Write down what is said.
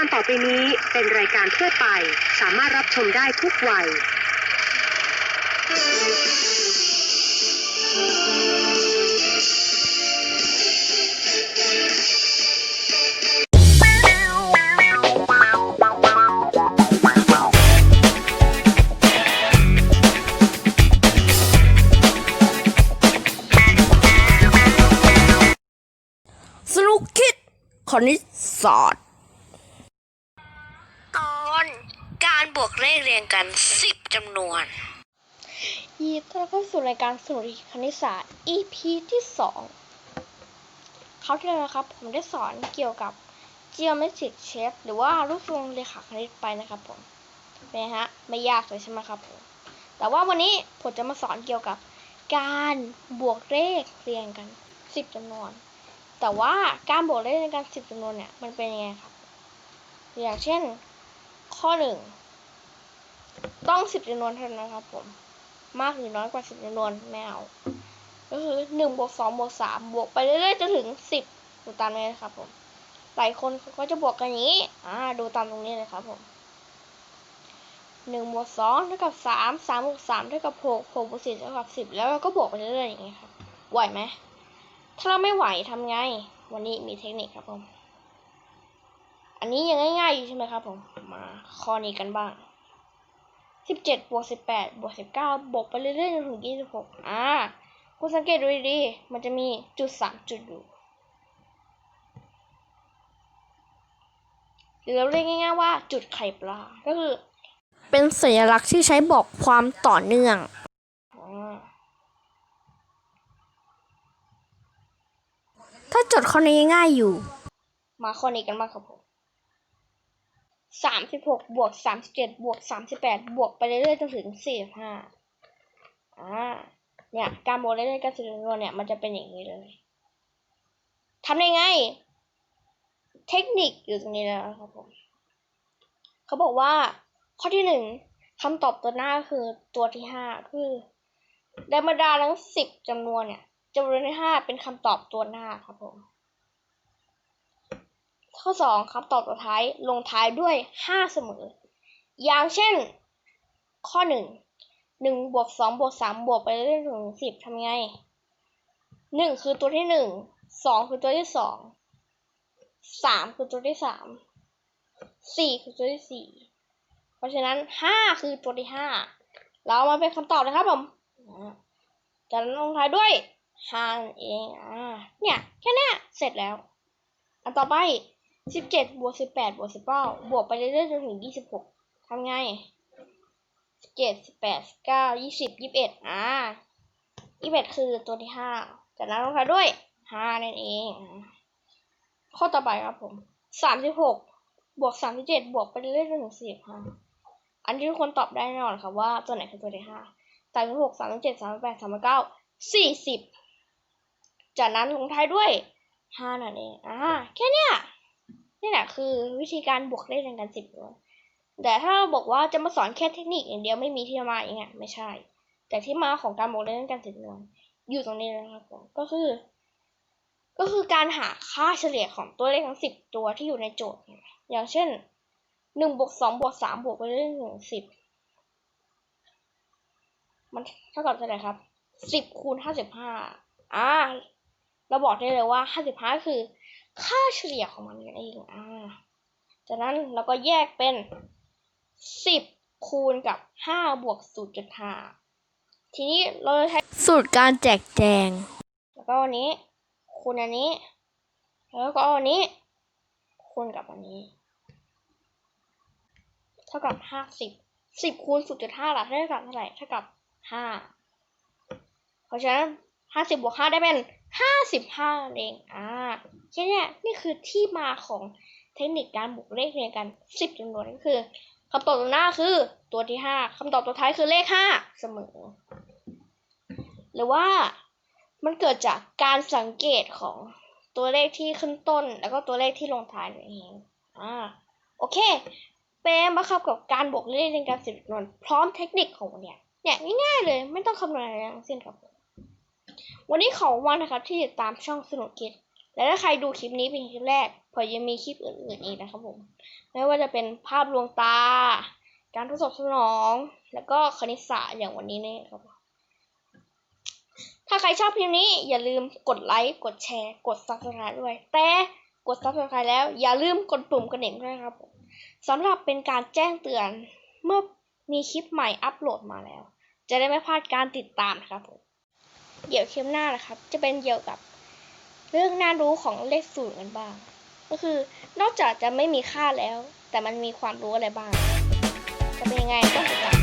การต่อไปนี้เป็นรายการทั่วไป สามารถรับชมได้ทุกวัย สนุกคิดคณิตศาสตร์ ตอนการ บวกเลขเรียงกันสิบจำนวนยินดีต้อนรับเข้าสู่รายการสนุกคณิตศาสตร์ EP ที่สองคราที่แล้วนะครับ ผมได้สอนเกี่ยวกับ geometric shape หรือว่ารูปทรงเรขาคณิตไปนะครับผมเป็นฮะ ไม่ยากเลยใช่ไหมครับผม แต่ว่าวันนี้ผมจะมาสอนเกี่ยวกับการบวกเลขเรียงกัน 10จำนวน แต่ว่าการบวกเลขเรียงกัน10จำนวนเนี่ย มันเป็นยังไงครับ อย่างเช่น ข้อหนึ่ง ต้อง10จำนวนเท่านั้นนะครับผม มากหรือน้อยกว่าสิบจำนวนไม่เอาก็คือหนึ่งบวกสองบวกสามบวกไปเรื่อยๆจนถึงสิบดูตามนี้นะครับผม หลายคนเขาก็จะบวกกันอย่างนี้ อ่า ดูตามตรงนี้เลยครับผมหนึ่งบวกสองเท่ากับสามสามบวกสามเท่ากับหกหกบวกสี่เท่ากับสิบแล้วเราก็บวกไปเรื่อยๆอย่างนี้ครับไหวไหมถ้าเราไม่ไหวทำไง วันนี้มีเทคนิคครับผม อันนี้ยังง่ายๆอยู่ใช่ไหมครับผม มาข้อนี้กันบ้าง สิบเจ็ดบวกสิบแปดบวกสิบเก้าบวกไปเรื่อยๆจนถึงยี่สิบหกอ่าคุณสังเกตดูดีๆมันจะมีจุดสามจุดอยู่หรือเราเรียกง่ายๆว่าจุดไข่ปลา ก็คือ เป็นสัญลักษณ์ที่ใช้บอกความต่อเนื่องอ่าถ้าจดข้อนี้ง่ายๆอยู่ มาข้อนี้กันบ้างครับผม สามสิบหกบวกสามสิบเจ็ดบวกสามสิบแปดบวกไปเรื่อยๆจนถึงสี่สิบห้าอ่า เนี่ยการบวกเรื่อยๆกันสิบจำนวนเนี่ยมันจะเป็นอย่างนี้เลยทำยังไง เทคนิคอยู่ตรงนี้แล้วครับผมเขาบอกว่าข้อที่หนึ่งคำตอบตัวหน้าคือตัวที่ห้าคือในบรรดาทั้งสิบจำนวนเนี่ยจำนวนที่ห้าเป็นคำตอบตัวหน้าครับผม ข้อสองคำตอบตัวท้ายลงท้ายด้วยห้าเสมอ อย่างเช่น ข้อหนึ่งหนึ่งบวกสองบวกสามบวกไปเรื่อยถึงสิบทำไงหนึ่งคือตัวที่หนึ่งสองคือตัวที่สองสามคือตัวที่สามสี่คือตัวที่สี่เพราะฉะนั้นห้าคือตัวที่ห้าเรามาเป็นคำตอบเลยครับผมจากนั้นลงท้ายด้วยห้านเองอ่าเนี่ย แค่นี้เสร็จแล้ว อันต่อไป สิบเจ็ดบวกสิบแปดบวกสิบเก้าบวกไปเรื่อยๆจนถึงยี่สิบหกทำไงสิบเจ็ดสิบแปดสิบเก้ายี่สิบยี่สิบเอ็ดอ่ายี่สิบเอ็ดคือตัวที่ห้าจากนั้นลงท้ายด้วยห้านั่นเอง ข้อต่อไปครับผมสามสิบหกบวกสามสิบเจ็ดบวกไปเรื่อยๆจนถึงสี่สิบห้าอันที่ทุกคนตอบได้แน่นอนครับว่าตัวไหนคือตัวที่ห้าสามสิบหกสามสิบเจ็ดสามสิบแปดสามสิบเก้าสี่สิบจากนั้นลงท้ายด้วยห้านั่นเองอ่าแค่เนี้ย นี่แหละคือวิธีการบวกเลขในการสิบหน่วยแต่ถ้าเราบอกว่าจะมาสอนแค่เทคนิคอย่างเดียวไม่มีที่มาอย่างเงี้ยไม่ใช่ แต่ที่มาของการบวกเลขในการสิบหน่วยอยู่ตรงนี้นะครับผมก็คือ ก็คือการหาค่าเฉลี่ยของตัวเลขทั้งสิบตัวที่อยู่ในโจทย์ อย่างเช่นหนึ่งบวกสองบวกสามบวกไปเรื่อยๆถึงสิบมันเท่ากับเท่าไหร่ครับสิบคูณห้าสิบห้าอ่าเราบอกได้เลยว่า55คือ ค่าเฉลี่ยของมันนั่นเองอ่าจากนั้นเราก็แยกเป็น 10 คูณกับ 5 บวก 0.5 ทีนี้เราจะใช้สูตรการแจกแจง แล้วก็อันนี้ คูณอันนี้ แล้วก็เอาอันนี้ คูณกับอันนี้ เท่ากับ 50 10คูณ0.5ล่ะเท่ากับเท่าไหร่เท่ากับ 5 เพราะฉะนั้น 50บวก5ได้เป็น 55นั่นเองอ่าแค่นี้นี่คือที่มาของเทคนิคการบวกเลขเรียงกัน10จำนวนก็คือคำตอบตัวหน้าคือตัวที่5คำตอบตัวท้ายคือเลข5เสมอ หรือว่ามันเกิดจากการสังเกตของตัวเลขที่ขึ้นต้น แล้วก็ตัวเลขที่ลงท้ายนั่นเองอ่าโอเคเป็นมาครับกับการบวกเลขในการสิบจำนวนพร้อมเทคนิคของวันเนี่ยเนี่ยง่ายๆเลย ไม่ต้องคำนวณอะไรทั้งสิ้นครับ วันนี้ขอวันนะครับที่ติดตามช่องสนุกคิด และถ้าใครดูคลิปนี้เป็นคลิปแรกผมยังมีคลิปอื่นๆอีกนะครับผม ไม่ว่าจะเป็นภาพลวงตา การทดสอบสมอง แล้วก็คณิตศาสตร์อย่างวันนี้นี่ครับ ถ้าใครชอบคลิปนี้อย่าลืมกดไลค์ กดแชร์ กด subscribe ด้วย แต่กด subscribe แล้วอย่าลืมกดปุ่มกระดิ่งด้วยครับผมสำหรับเป็นการแจ้งเตือนเมื่อมีคลิปใหม่อัปโหลดมาแล้ว จะได้ไม่พลาดการติดตามนะครับผม เดี๋ยวคลิปหน้านะครับ จะเป็นเกี่ยวกับเรื่องน่ารู้ของเลขศูนย์กันบ้าง ก็คือนอกจากจะไม่มีค่าแล้ว แต่มันมีความรู้อะไรบ้าง จะเป็นยังไงต้องติดตาม